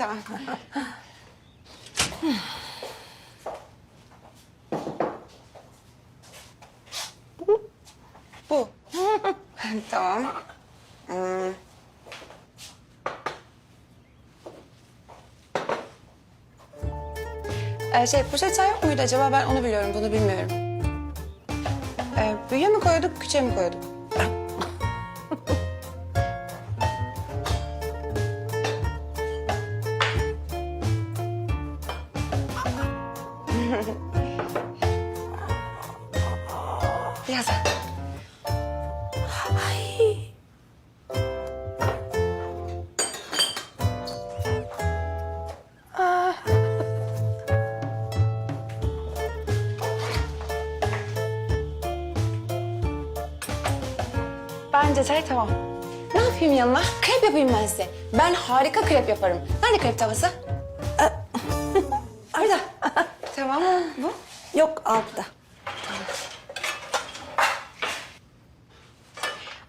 ya. Bu. tamam. Hmm. Ee, şey poşet çay yok muydu acaba? Ben onu biliyorum, bunu bilmiyorum. Ee, büyüğe mi koyduk, küçüğe mi koyduk? Biraz daha. Ay. Bence çay tamam. Ne yapayım yanına? Krep yapayım ben size. Ben harika krep yaparım. Nerede krep tavası? Tamam bu? Yok altta.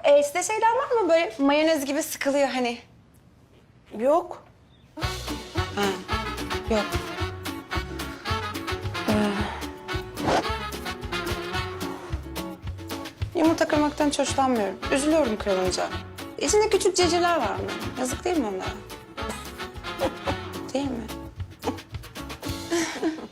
Ee, size şeyler var mı böyle mayonez gibi sıkılıyor hani? Yok. Ha, yok. Ee. Yumurta kırmaktan hiç hoşlanmıyorum. Üzülüyorum kırılınca. İçinde küçük cicirler var mı? Yazık değil mi onlara? değil mi?